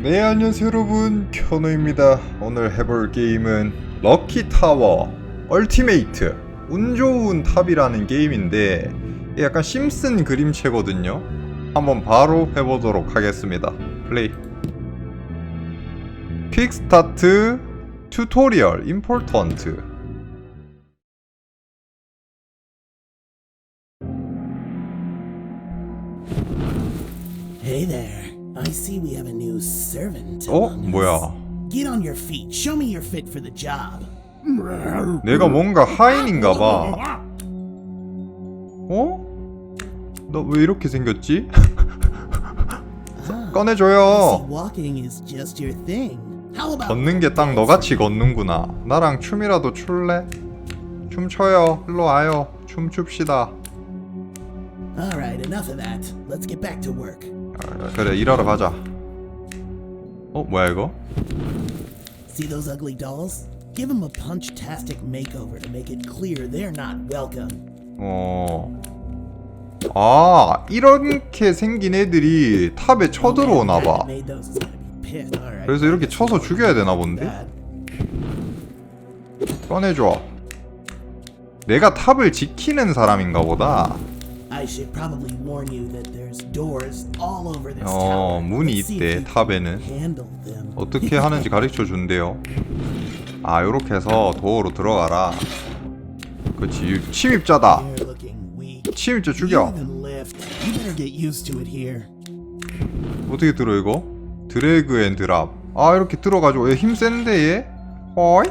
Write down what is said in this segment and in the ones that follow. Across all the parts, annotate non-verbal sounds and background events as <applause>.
네 안녕하세요 여러분. 켜노입니다. 오늘 해볼 게임은 럭키 타워 얼티메이트 운 좋은 탑이라는 게임인데 약간 심슨 그림체거든요. 한번 바로 해보도록 하겠습니다. 플레이. 퀵스타트 튜토리얼 임포턴트. Hey there. I see we have a new servant. 어? among us. 뭐야 Get on your feet. Show me you're fit for the job. 내가 뭔가 하인인가 봐 어? 너왜 이렇게 생겼지? Ah, 꺼내줘요 see walking is just your thing. How about 걷는 게 딱 너같이 걷는구나. 나랑 춤이라도 출래? 춤춰요. 일로 와요. 춤 춥시다. All right, enough of that. Let's get back to work. 아, 그래 일하러 가자. 어 뭐야 이거? See those ugly dolls? Give them a punch-tastic makeover to make it clear they're not welcome. 어. 아 이렇게 생긴 애들이 탑에 쳐들어오나 봐. Made those is gonna be pissed. All right. 그래서 이렇게 쳐서 죽여야 되나 본데? That. 꺼내줘. 내가 탑을 지키는 사람인가 보다. I should probably warn you that there's doors all over this 어 tower. 문이 Let's see if 있대 you 탑에는. handle them. 어떻게 하는지 가르쳐 준대요. 아, 요렇게 해서 도어로 들어가라. 그렇지. 침입자다. You're looking weak. 침입자 죽여. even lift. You better get used to it here. 어떻게 들어 이거? 드래그 앤 드랍. 아, 이렇게 들어 가지고 얘힘 센데 얘? 허이?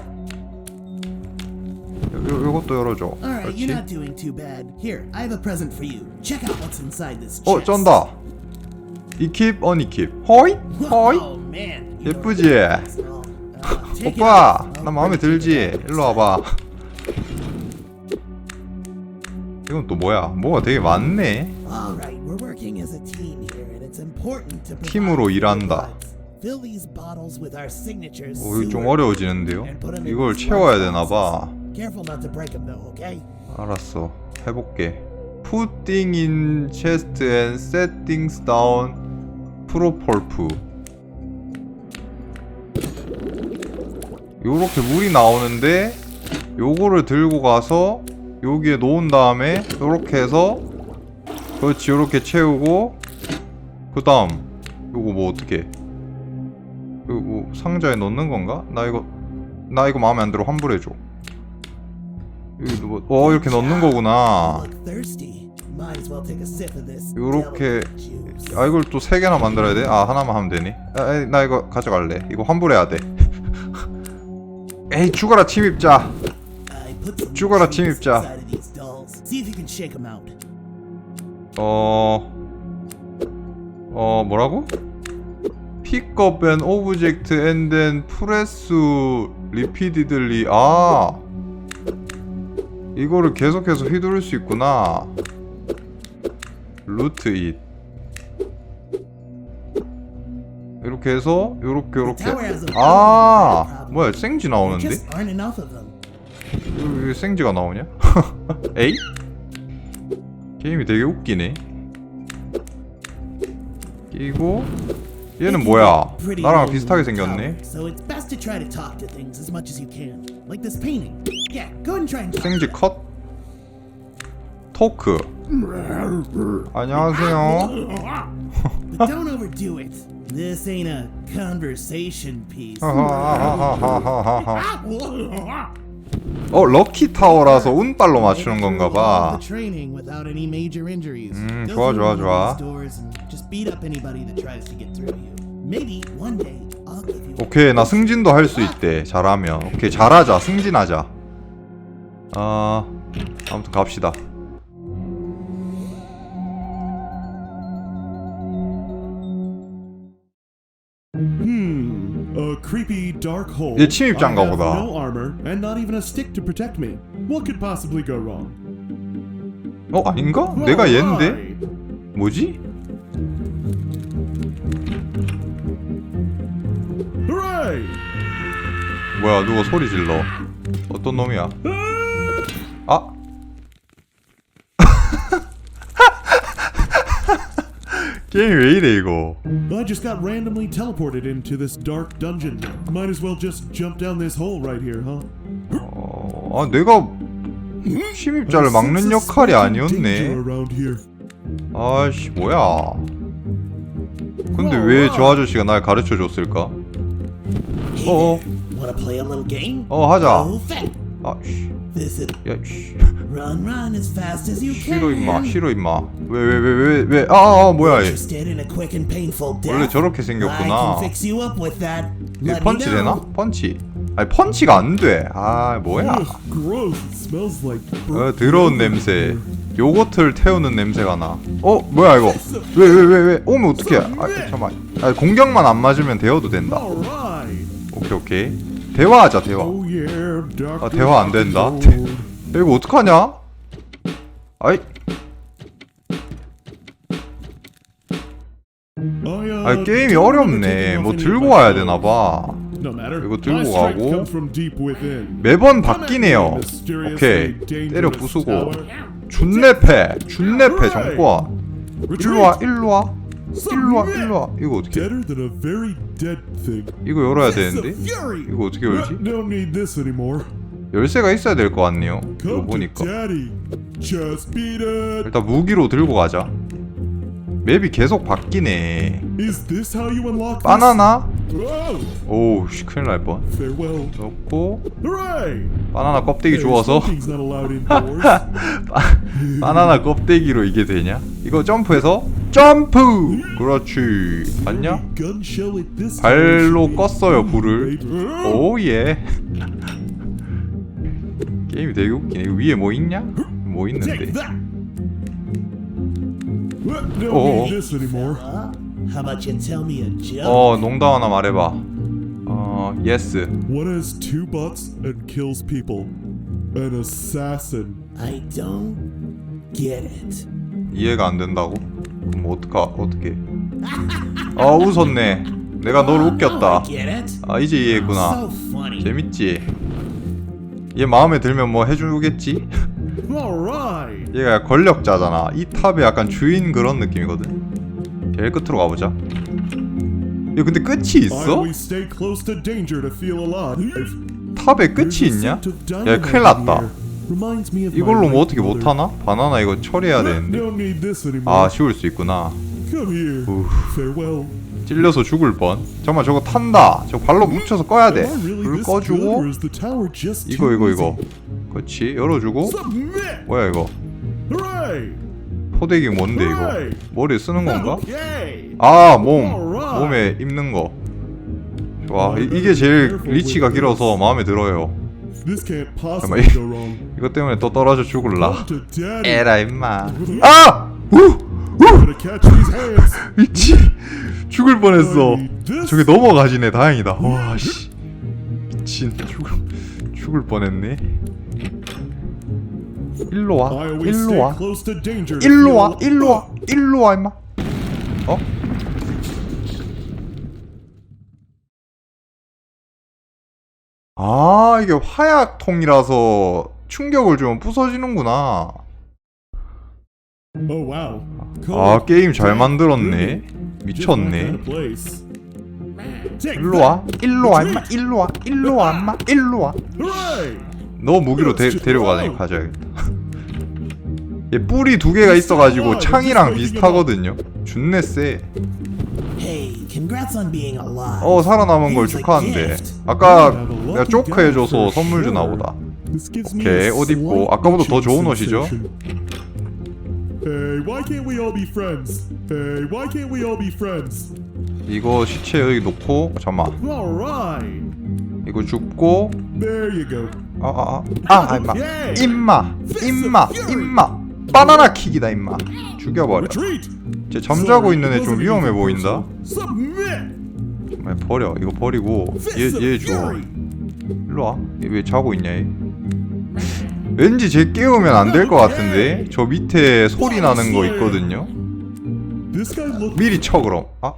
요, 요, 요것도 열어줘. All right, you're 그렇지. not doing too bad. Here, I have a present for you. Check out what's inside this 어. 쩐다. 이킵, 어니킵. 허이? 허이? Oh man. you 예쁘지? this. Uh, take it 오빠, off. 나 마음에 들지? 일로 와봐. 이건 또 뭐야? 뭐가 되게 많네. All right, we're working as a team here, and it's important to provide 팀으로 일한다. vibes. Fill these bottles with our signatures. 오, 이거 좀 어려워지는데요? 이걸 채워야 large 되나 봐. Careful not to break them, though. Okay. 알았어. 해볼게. Putting in chest and settings down 프로폴프. 요렇게 물이 나오는데 요거를 들고 가서 여기에 놓은 다음에 요렇게 해서 그렇지 요렇게 채우고 그 다음 요거 뭐 어떻게 요거 상자에 넣는 건가? 나 이거 나 이거 마음에 안 들어 환불해줘 여기 뭐, 어 이렇게 넣는 거구나. 요렇게. 아 이걸 또 세 개나 만들어야 돼? 아 하나만 하면 되니? 아, 나 이거 가져갈래 이거 환불해야 돼 에이 죽어라 침입자 죽어라, 침입자. 어... 어 뭐라고? 픽업 앤 오브젝트 앤덴 프레스 리피디들리 아 이거를 계속해서 휘두를 수 있구나 루트 잇 이렇게 해서 요렇게 요렇게 아. 뭐야 생지 There 나오는데? 왜 생지가 나오냐? <laughs> 에이? 게임이 되게 웃기네. 끼고 얘는 뭐야? 나랑 비슷하게 생겼네. 생지 컷. 토크. 안녕하세요. This ain't a conversation piece. 어 럭키 타워라서 운빨로 맞추는 건가 봐. 음, 좋아, 좋아, 좋아. 오케이 나 승진도 할 수 있대. 잘하면. 오케이 잘하자. 승진하자. 아 아무튼 갑시다. A creepy dark hole. 얘 침입자인가 I have 보다. No armor and not even a stick to protect me. What could possibly go wrong? 어 아닌가? 내가 얘인데? Alright. 뭐지? Hooray! 뭐야 누가 소리 질러 어떤 놈이야 아 게임이 왜 이래 이거 I just got randomly teleported into this dark dungeon. Might as well just jump down this hole right here, huh? 어, 아 내가 침입자를 막는 역할이 아니었네 Around here. 아씨 뭐야 근데 왜 저 아저씨가 날 가르쳐 줬을까 Hey 어어 wanna play a little game? 어 하자 Go fast. 아씨 야씨 run, run as fast as you can. 싫어 임마 싫어 임마 왜 왜왜 뭐야 얘 in a quick and painful death? 원래 저렇게 생겼구나 me 펀치 되나? 펀치 아니 펀치가 안돼아 뭐야. 어, 더러운 냄새 요거트를 태우는 냄새가 나 어? 뭐야 이거 왜 왜 왜 왜 오면 어떡해 아 잠깐만 아, 공격만 안 맞으면 대화도 된다. 오케이 오케이 대화하자 대화 Oh. 아 대화 안 된다. 야, 이거 어떡하냐 아이 uh, 아 게임이 어렵네 뭐 들고 와야 되나봐. 이거 들고 가고. 매번 바뀌네요 오케이 때려 부수고 준내패 준내패 정권 일로와 일로와 일로와 일로와 이거 어떻게 Deader than a very dead thing. 이거 열어야 되는데. 이거 어떻게 열지? Don't need this anymore. 열쇠가 있어야 될 것 같네요 이거 Come to 보니까 daddy. Just beat it. 일단 무기로 들고 가자 맵이 계속 바뀌네? 바나나? Oh, 오우 씨 큰일 날뻔 farewell. 넣고! 바나나 껍데기 indoors. 바나나 껍데기로 이게 되냐? 이거 점프해서 점프! 그렇지 this 발로. 껐어요 불을 Baby. 오예 게임이 되게 웃기네 위에 뭐 있냐? 뭐 있는데 that. Well, Don't Oh. need this anymore. Uh, how about you tell me a joke? 어 농담 하나 말해봐 어 예스 What has two butts and kills people? An assassin. I don't get it. 이해가 안 된다고? 그럼 뭐 어떡하 어떡해 아 웃었네 내가 널 Oh, 웃겼다. 아 이제 이해했구나. 재밌지? 얘 마음에 들면 뭐 해주겠지? 얘가 권력자잖아 이 탑의 약간 주인 그런 느낌이거든 제일 끝으로 가보자 얘 근데 끝이 있어? 탑에 끝이 있냐? 야 큰일 났다 이걸로 뭐 어떻게. 못하나? 바나나 이거 처리해야 되는데. 아 쉬울 수 있구나. 우. 찔려서 죽을 뻔 잠깐만 저거 탄다 저거 발로 묻혀서 꺼야 돼 Am I really 불 this good, 꺼주고 이거 이거? 이거 그렇지 열어주고. 뭐야 이거. 포대기 뭔데 이거. 머리에 쓰는 건가? 아 몸! 몸에 입는 거 좋아 이, 이게 제일 리치가 길어서 마음에 들어요 잠깐만, possibly 이- go wrong. 이것 때문에 또 떨어져 죽을라. 에라 임마 아! 우! Hands. 미치 죽을 뻔했어. 저게 넘어가지네 다행이다 와 씨 미친 죽을 죽을 뻔했네 일로 와 일로 와 일로 와 일로 와 일로 와 임마 어? 아 이게 화약통이라서 충격을 주면 부서지는구나 Oh. 아 게임 잘. 만들었네 미쳤네 일로 와 일로 와 임마 일로 와 일로 와 임마 일로 와! 너 무기로 데, 데려가다니 가져야겠다 얘 뿔이 두 개가 있어가지고 창이랑 비슷하거든요 준내 쎄. 어 살아남은 걸 축하한대. 아까 내가 조크 해줘서 선물 주나 보다 오케이 옷 입고 아까보다 더 좋은 옷이죠? 이거 시체 여기 놓고 잠만. 이거 줍고 You go. 아아아 아, 아, 임마 임마 임마 임마 바나나 킥이다 임마 죽여버려. 쟤 잠자고 있는 애 좀 위험해 보인다. 정말 버려 이거 버리고 얘얘 줘 일로 와. 얘 왜 자고 있냐 얘. 왠지 쟤 깨우면 안 될 것 같은데 저 밑에 소리 나는 거 있거든요. 미리 쳐 그럼. 아.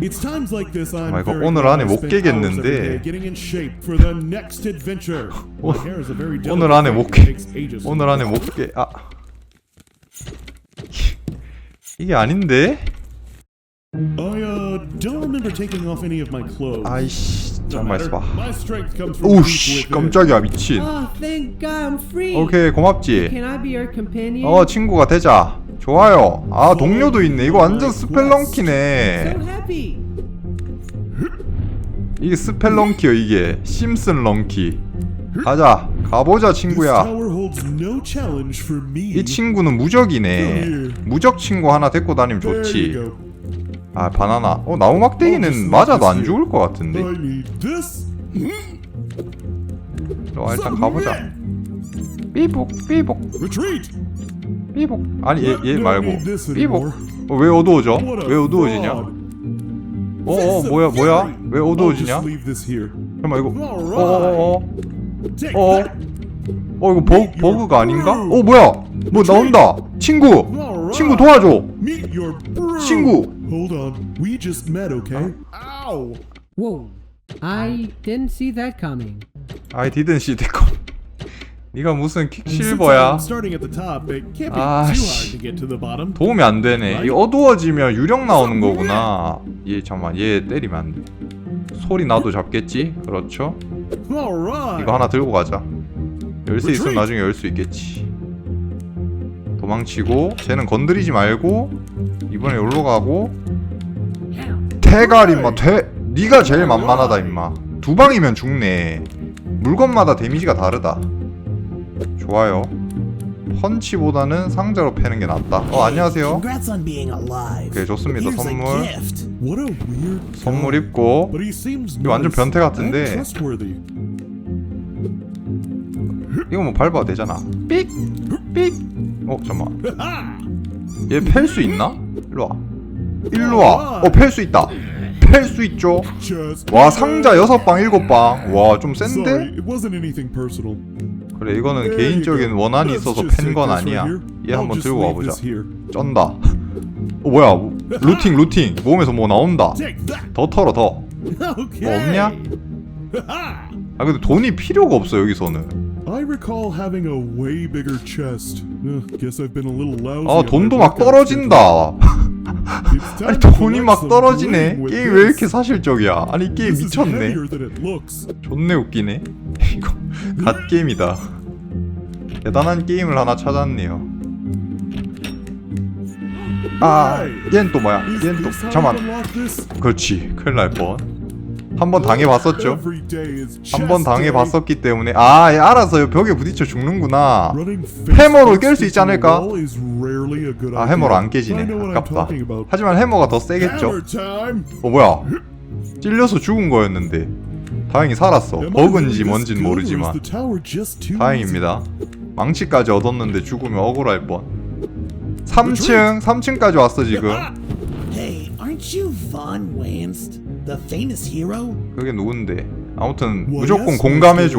It's times like this I'm 아, 이거 very 오늘 안에 I 못 hours 깨겠는데. day getting in shape for the next adventure. My hair is a very 오늘 안에 못 깨. takes ages to 오늘 안에 못 깨. 아. 이게 아닌데? I uh don't remember taking off any of my clothes. 아이씨. Don't 잠깐만. 있어봐. My strength comes from deep 오씨 within. 깜짝이야 미친. Oh, thank God I'm free. 오케이 고맙지. Can I be your companion? 어 친구가 되자. 좋아요. 아 동료도 있네. 이거 완전 스펠렁키네. 이게 스펠렁키요 이게. 심슨 렁키. 가자. 가보자 친구야. 이 친구는 무적이네. 무적 친구 하나 데리고 다니면 좋지. 아 바나나. 어 나무 막대기는 맞아도 안 죽을 것 같은데. 너 일단 가보자. 삐복 삐복. 삐복. 아니 얘 얘 말고 삐복. 어, 왜 어두워져? 왜 어두워지냐? fraud. 어어 뭐야 뭐야? 왜 어두워지냐? 잠깐만 이거. Alright. 어어어. Take 어. that. 어 이거 버 버그가 아닌가? 어 뭐야? 뭐 나온다. 친구. 친구 도와줘. 친구. Whoa. I didn't see that coming. I didn't see the call. 네가 무슨 킥실버야? 씨. bottom. 도움이 안 되네. 이 어두워지면 유령 나오는 거구나. 얘 잠만 얘 때리면 안 돼. 소리 나도 잡겠지? 그렇죠. 이거 하나 들고 가자. 열쇠 있으면 나중에 열 수 있겠지. 도망치고 쟤는 건드리지 말고 이번에 여기로 가고 대가리 임마 대 네가 제일 만만하다 임마 두 방이면 죽네 물건마다 데미지가 다르다 좋아요 펀치보다는 상자로 패는 게 낫다 어 안녕하세요. 오케이 좋습니다 선물. 선물. 입고 이거 완전 변태 같은데. 이거 뭐 밟아도 되잖아 삑 삑 어 잠만 Ha! 얘팰 수 있나? 일로 와. 일로 와. 어, 팰 수 있다. 팰수 있죠. 와, 상자 여섯 방, 일곱 방. 와, 좀 센데? 그래, 이거는 개인적인. 원한이 있어서 팬 건 아니야. 얘 한번 들고 와보자. 쩐다. 어, 뭐야? 루팅, 루팅. 몸에서 뭐 나온다. 더 털어, 더. Okay. 뭐 없냐? 아, 근데 돈이 필요가 없어, 여기서는. I recall having a way bigger chest. Uh, guess I've been a little lousy. 아, 돈도 막. 떨어진다. 아니, 돈이 막 떨어지네. 게임 왜 이렇게. 사실적이야? 아니, 게임 미쳤네. 존내 웃기네. 이거 갓 게임이다. 대단한 게임을 하나 찾았네요. 아, 얜 또 뭐야? 얜 또 잠만. 그렇지, 큰일 날 뻔. 한 번 당해봤었죠. 한 번 당해봤었기 때문에 아, 얘 알아서 벽에 부딪혀 죽는구나. 해머로 깰 수 있지 않을까? 아. 해머로 안 깨지네. 아깝다. 하지만 해머가 더 세겠죠. 어 뭐야? 찔려서 죽은 거였는데 다행히 살았어. 버그인지 뭔진 모르지만 다행입니다. 망치까지 얻었는데 죽으면 억울할 뻔. 3층, 3층까지 왔어 지금. Hey, aren't you Von Wanst, the famous hero? 그게 누군데? 아무튼 무조건 공감해줘.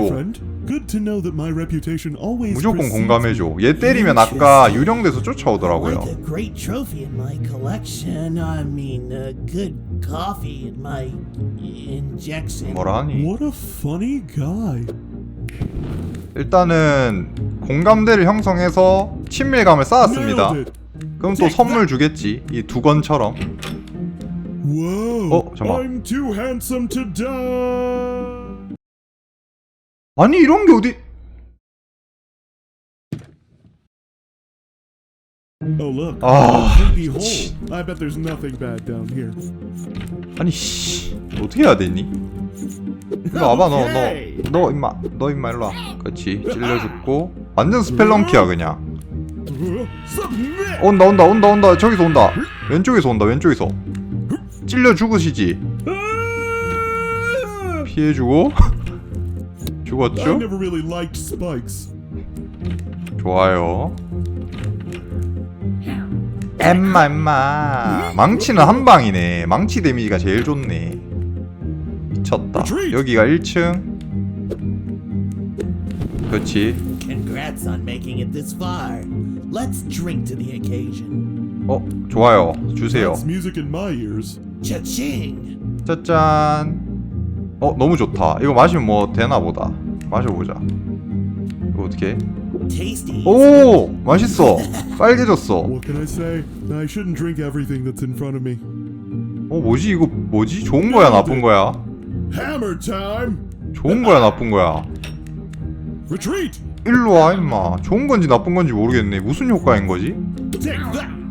무조건 공감해줘. 얘 때리면 아까 유령돼서 쫓아오더라고요. Like a great trophy in my collection. I mean, a good coffee in my injection. 뭐라 하니? What a funny guy. 일단은 공감대를 형성해서 친밀감을 쌓았습니다. 그럼 또 선물 주겠지. 이 두 건처럼. Whoa. Oh, 잠깐만. I'm too handsome to die. 아니 이런 게 어디? Oh look. Ah, a creepy hole. I bet there's nothing bad down here. 아니 씨 어떻게 해야 되니? 일로 와봐 너 오케이. 너너 임마 너 임마 일로 와. 그렇지 찔려 죽고 완전 스펠렁키야 그냥. Uh. 온다 온다 온다 온다 저기서 온다 왼쪽에서 온다 왼쪽에서 찔려 죽으시지 피해주고 죽었죠? 좋아요 엠마 엠마 망치는 한 방이네 망치 데미지가 제일 좋네 미쳤다 여기가 1층 그렇지 Congrats on making it this far. Let's drink to the occasion. 어 좋아요 주세요 Cha-ching! 짜잔. 어 너무 좋다. 이거 마시면 뭐 되나 보다. 마셔보자. 이거 어떻게? Tasty. 오 맛있어. 빨개졌어. What can I say? I shouldn't drink everything that's in front of me. 어 뭐지 이거 뭐지? 좋은 거야 나쁜 거야? Hammer time! 좋은 거야 나쁜 거야? Retreat! 일로 와 임마. 좋은 건지 나쁜 건지 모르겠네. 무슨 효과인 거지? Take that!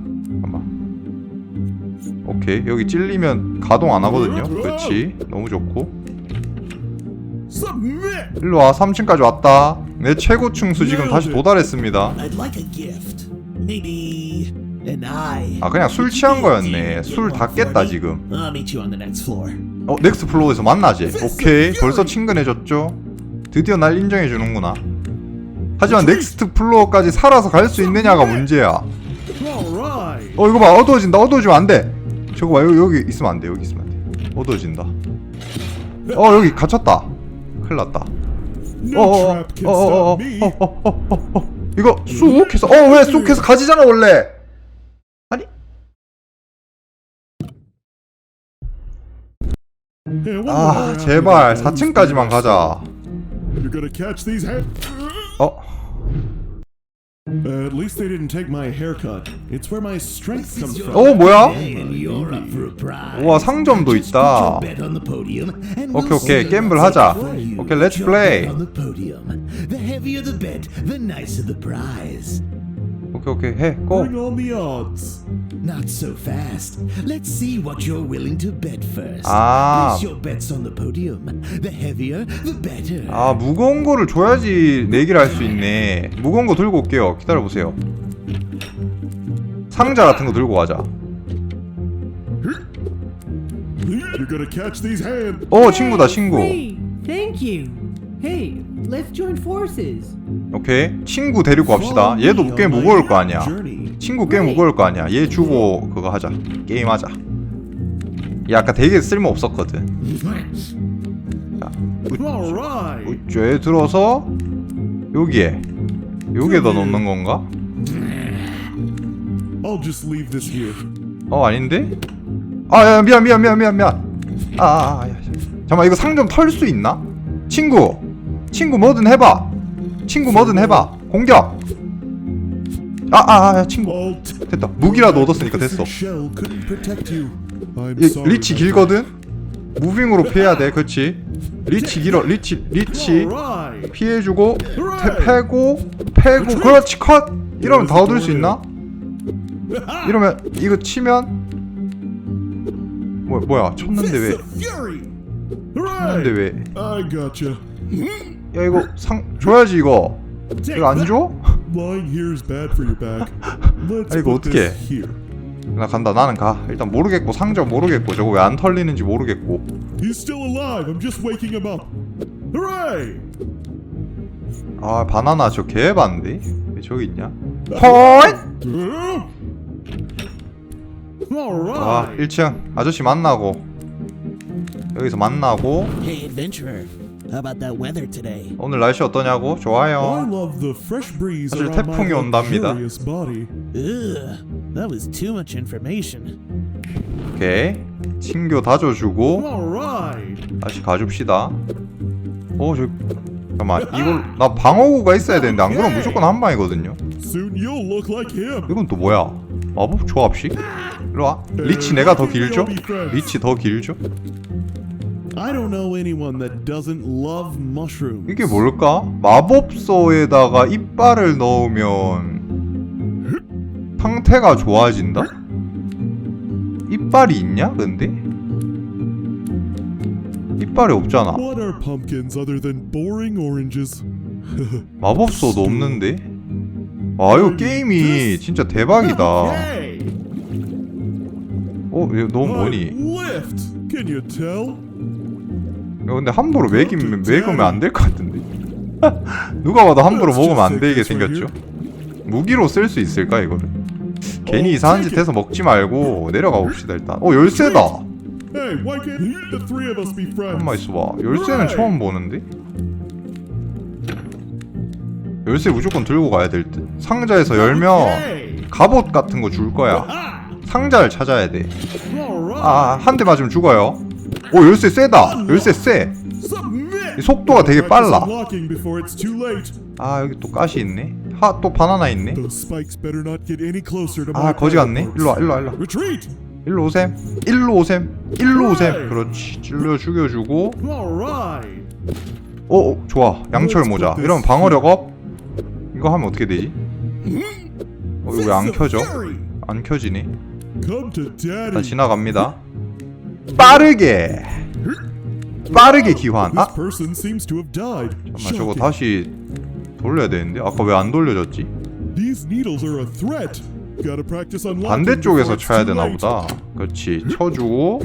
오케이 여기 찔리면 가동 안 하거든요. 그렇지. 너무 좋고. Submit! 일로 와 3층까지 왔다. 내 최고층 수 지금 다시 도달했습니다. 아 그냥 술 취한 거였네. 술 다 깼다 지금. 어 넥스트 플로어에서 만나지. 오케이 벌써 친근해졌죠. 드디어 날 인정해 주는구나. 하지만 넥스트 플로어까지 살아서 갈 수 있느냐가 문제야. 어 이거 봐 어두워진다 어두워지면 안 돼. 저거 봐 여기, 여기 있으면 안 돼. 여기 있으면 안 돼. 어두워진다. 어 여기 갇혔다. 큰일 났다. No 어어어 trap can stop me! 어어 어 어 어 어 이거 쑥 해서 어왜 쑥 해서 가지잖아 원래. 아니 아 제발 of those 4층까지만 가자. 어 Uh, at least they didn't take my haircut. It's where my strength comes from. 어, 뭐야? And you're up for a prize. 우와 상점도 있다. Bet on the podium, and 오케이, we'll 오케이. see 갬블 what's 하자. up for you. 오케이, let's Your play. bet On the podium. The heavier the bet, the nicer the prize. 오케이 오케이 해 고. Bring on the odds. Not so fast. Let's see what you're willing to bet first. 아. Place your bets on the podium. The heavier, the better. 아 무거운 거를 줘야지 내기를 할 수 있네. 무거운 거 들고 올게요. 기다려 보세요. 상자 같은 거 들고 가자. You're gonna catch these hand. 어 친구다 친구. Thank you. Hey, let's join forces. 오케이 친구 데리고 갑시다. 얘도 꽤 무거울 거 아니야. 친구 꽤 무거울 거 아니야. 얘 주고 그거 하자. 게임 하자. 얘 아까 되게 쓸모 없었거든. 쟤 들어서 여기에 여기에다 놓는 건가? I'll just leave this here. 어 아닌데? 아 야, 미안 미안 미안 미안 미안 아, 아, 아 야, 잠깐만 이거 상점 털수 있나? 친구 친구 뭐든 해봐 친구 뭐든 해봐 공격 아아아 아, 친구 I'll t- 됐다 무기라도 얻었으니까 됐어 이, 리치 길거든? 무빙으로 피해야 돼 그렇지 리치 길어 리치. 리치! 피해주고 패, 패고 패고 그렇지 컷 이러면 다 얻을 수 있나? 이러면 이거 치면 뭐, 뭐야 쳤는데 왜! 쳤는데! 왜. 야 이거 상 줘야지 이거 이거 안. 줘? Lying here is bad for your back. Let's 아, 이거 put 어떡해. this here. 나 간다 나는 가 일단 모르겠고 상점 모르겠고 저거 왜 안 털리는지 모르겠고 He's still alive. I'm just waking him up. Hooray! 아 바나나 저 개반데 왜 저기 있냐 헐! 아 Alright. 1층 아저씨 만나고 여기서 만나고 Hey, adventurer. How about that weather today? 오늘 날씨 어떠냐고 I 좋아요 love the fresh breeze 사실 around my 태풍이 온답니다. luxurious body. Ugh, that was too much information. 오케이 친교 다져주고 Alright. 다시 가줍시다 어저 잠깐만 이걸 나 방어구가 있어야 되는데 안 그러면 무조건 한 방이거든요 Soon you'll look like him. 이건 또 뭐야 마법 조합식? 일로 와 리치 내가 더 길죠? 리치 더 길죠? I don't know anyone that doesn't love mushrooms. 이게 뭘까? 마법서에다가 이빨을 넣으면 상태가 좋아진다? 이빨이 있냐 근데? 이빨이 없잖아 What are pumpkins other than boring oranges? 마법서도 없는데? 아 이거 게임이 진짜 대박이다! 어? 이거 너무 lift. Can you tell? 야, 근데 함부로 먹이면 먹으면 안 될 것 같은데? <laughs> 누가 봐도 함부로 먹으면 안 되게 생겼죠. 무기로 쓸 수 있을까 이거를? 괜히 이상한 짓 해서 먹지 말고 내려가 봅시다 일단. 어 열쇠다? 한번 있어봐. 열쇠는 처음 보는데? 열쇠 무조건 들고 가야 될 듯. 상자에서 열면. 갑옷 같은 거 줄 거야! 상자를 찾아야 돼. 아, 한 대 맞으면 죽어요. 오, 열쇠 세다. 열쇠 세. 이 속도가 되게 빨라. 아, 여기 또 가시 있네. 하, 또 바나나 있네. 아, 거지 같네. fireworks. 일로 와, 일로 와, 일로 와. Retreat. 일로 오셈. 일로 오셈. 일로 오셈. 그렇지. 찔러 죽여주고. 오, 오, 좋아. 양철 모자. 이러면 방어력 업. 이거 하면 어떻게 되지? 어, 이거 왜 안 켜져? 안 켜지네. 자, 지나갑니다. 빠르게. 빠르게 기환. 아. 잠깐만 저거. 다시 돌려야 되는데 아까 왜 안 돌려졌지? 반대쪽에서 쳐야 되나. 보다. 그렇지. 쳐주고.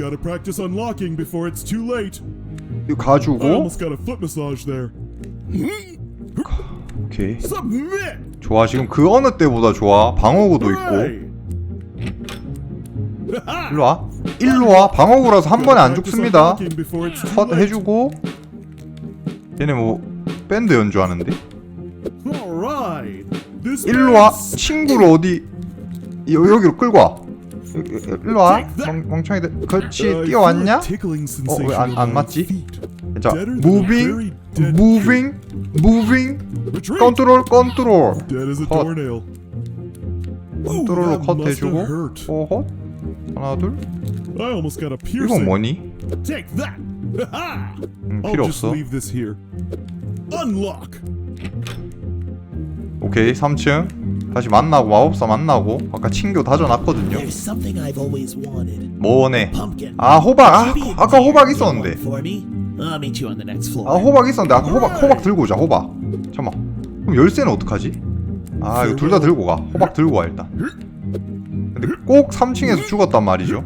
이거 가주고. 오케이. 좋아. 지금 그 어느 때보다 좋아. 방어구도 있고. 일로 와. 일로 와. 방어구라서 한 번에 안 죽습니다. 컷. 해주고. 얘네 뭐 밴드 연주하는데? All right. This 일로 와. man's- 친구를 어디 여, 여기로 끌고 와. 여기, 여기, 일로 와. 멍, 멍청이들. 그렇지. 뛰어왔냐? tickling 어, sensation 왜 안, 안 맞지? 자, moving, moving. Retreat. 컨트롤, 컨트롤. 컷. 컨트롤로 컷 해주고. 어헛. 하나, 둘. I almost got a 이건 piercing. 뭐니? Take that. 음, I'll 필요 just 없어. leave this here. Unlock. 오케이, 3층. 다시 만나고, 마법사 만나고. 아까 친교 다져놨거든요. There's something I've always wanted. 뭐네. Pumpkin. 아, 호박. 아, Maybe a 아까 deer 호박 one 있었는데. For me. I'll meet you on the next floor. 아, 호박 있었는데. 아까 호박, 호박 들고 오자, 호박. 잠깐만. 그럼 열쇠는 어떡하지? 아, 이거 둘 다 들고 가. 호박 들고 와, 일단. 근데 꼭 3층에서 죽었단 말이죠.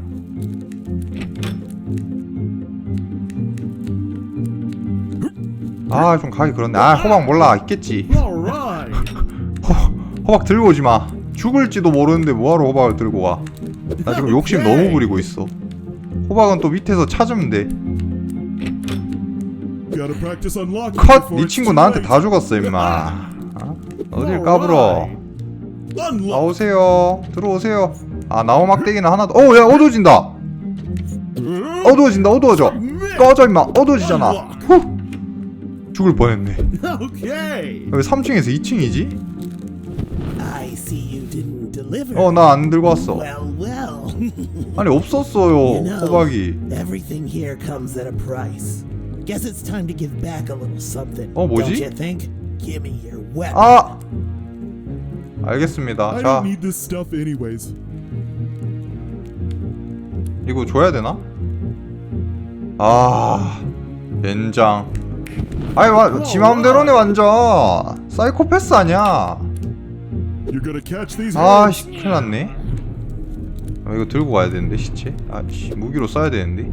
아, 좀 가기 그런데. 아, 호박 몰라. 있겠지. Right. <laughs> 호박 들고 오지 마. 죽을지도 모르는데 뭐하러 호박을 들고 와. 나 지금 욕심 너무 부리고 있어. 호박은 또 밑에서 찾으면 돼. 컷! 네 친구 나한테. 다 죽었어, 임마. 어? 어딜 까불어. 나오세요. 들어오세요. 아, 나오막대기는 하나도. 어, 야, 어두워진다. 어두워진다, 어두워져. 꺼져, 임마. 어두워지잖아. 후! 죽을 뻔했네. Okay. 왜 3층에서 2층이지? I see you didn't deliver. 어, 나 안 들고 왔어. 아니, 없었어요. 호박이. 어, 뭐지? 아! 알겠습니다. 자. 이거 줘야 되나? 아, 젠장. 아이, 와, 지 마음대로네, 완전. 사이코패스 아니야. You're gonna catch these. 아, hands. 씨, 큰일 났네. 아, 이거 들고 가야 되는데, 시체. 아, 씨, 무기로 써야 되는데.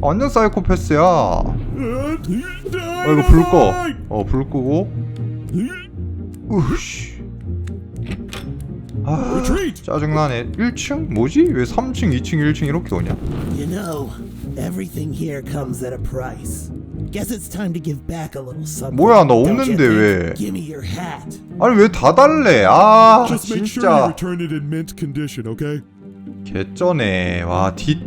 아, 완전 사이코패스야. 어, 어 이거 불 꺼. 어, 불 끄고. 우씨. 아. 짜증나네. 1층? 뭐지? 왜 3층, 2층, 1층 이렇게 오냐? You know, everything here comes at a price. Guess it's time to give back a little something. 뭐야, 나 없는데? 왜? Give me your hat. 아니, 왜 다 달래? 아, Just make sure you 진짜. return it in mint condition, okay? 개쩌네. 와, 뒷.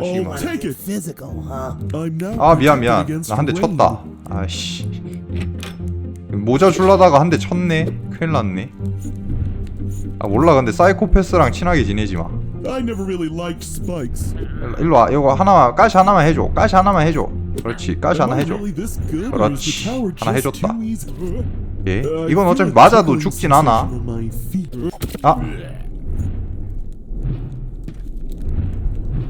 Oh, 자식아. take it. Physical, huh? I'm now 아, 미안, 미안. 나 한 대. 쳤다. 아씨. 모자 줄라다가 한 대 쳤네. 큰일 났네. 아, 몰라. 근데 사이코패스랑 친하게 지내지 마. I never really liked spikes. 일로, 일로 와. 이거 하나만, 가시 하나만 해줘. 가시 하나만 해줘. 그렇지. 가시 Am 하나 해줘. 그렇지. 하나 해줬다. 예. I 이건 어차피 맞아도 죽진 않아. 아.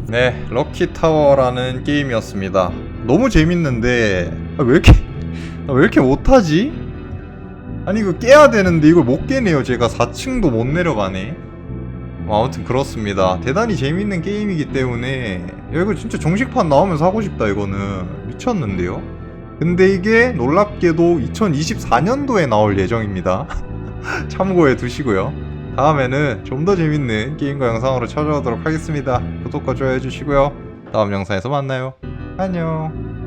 네, 럭키 타워라는 게임이었습니다. 너무 재밌는데 아, 왜 이렇게 아, 왜 이렇게 못하지? 아니 이거 깨야 되는데 이걸 못 깨네요. 제가 4층도 못 내려가네. 뭐 아무튼 그렇습니다. 대단히 재밌는 게임이기 때문에 야 이거 진짜 정식판 나오면서 하고 싶다 이거는 미쳤는데요. 근데 이게 놀랍게도 2024년도에 나올 예정입니다. <laughs> 참고해 두시고요. 다음에는 좀 더 재밌는 게임과 영상으로 찾아오도록 하겠습니다. 구독과 좋아요 해주시고요. 다음 영상에서 만나요. 안녕.